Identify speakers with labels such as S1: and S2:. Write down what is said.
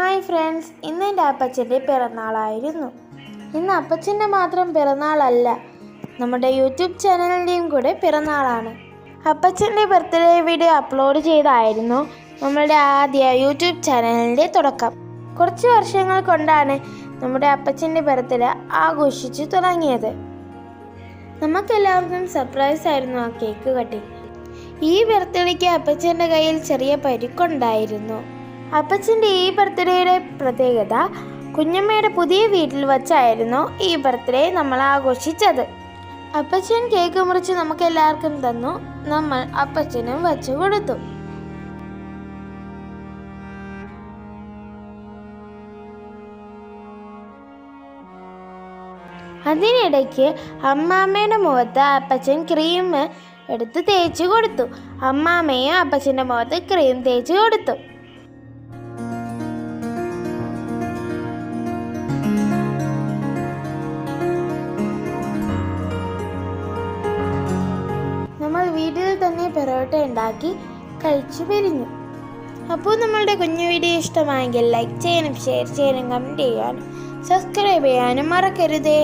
S1: Hi friends ഇന്ന് എന്റെ അപ്പച്ചന്റെ പിറന്നാളായിരുന്നു. ഇന്ന് അപ്പച്ചന്റെ മാത്രം പിറന്നാളല്ല നമ്മുടെ യൂട്യൂബ് ചാനലിന്റെയും കൂടെ പിറന്നാളാണ്. അപ്പച്ചന്റെ ബർത്ത്ഡേ വീഡിയോ അപ്ലോഡ് ചെയ്തായിരുന്നു നമ്മളുടെ ആദ്യ യൂട്യൂബ് ചാനലിന്റെ തുടക്കം. കുറച്ച് വർഷങ്ങൾ കൊണ്ടാണ് നമ്മുടെ അപ്പച്ചന്റെ ബർത്ത്ഡേ ആഘോഷിച്ചു തുടങ്ങിയത്. നമുക്കെല്ലാവർക്കും സർപ്രൈസ് ആയിരുന്നു ആ കേക്ക് കട്ടിങ് ഈ ബർത്ത്ഡേക്ക് അപ്പച്ചന്റെ കയ്യിൽ ചെറിയ പരിക്കുണ്ടായിരുന്നു. അപ്പച്ചന്റെ ഈ ബർത്ത്ഡേയുടെ പ്രത്യേകത കുഞ്ഞമ്മയുടെ പുതിയ വീട്ടിൽ വച്ചായിരുന്നു ഈ ബർത്ത്ഡേ നമ്മൾ ആഘോഷിച്ചത്. അപ്പച്ചൻ കേക്ക് മുറിച്ച് നമുക്ക് എല്ലാവർക്കും തന്നു. നമ്മൾ അപ്പച്ചനും വച്ചു കൊടുത്തു. അതിനിടയ്ക്ക് അമ്മാമ്മയുടെ മുഖത്ത് അപ്പച്ചൻ ക്രീം എടുത്ത് തേച്ച് കൊടുത്തു. അമ്മാമ്മയും അപ്പച്ചന്റെ മുഖത്ത് ക്രീം തേച്ച് കൊടുത്തു. പെറോട്ട ഉണ്ടാക്കി കഴിച്ചു പിരിഞ്ഞു. അപ്പോൾ നമ്മളുടെ കുഞ്ഞു വീഡിയോ ഇഷ്ടമായെങ്കിൽ ലൈക്ക് ചെയ്യാനും ഷെയർ ചെയ്യാനും കമന്റ് ചെയ്യാനും സബ്സ്ക്രൈബ് ചെയ്യാനും മറക്കരുതേ.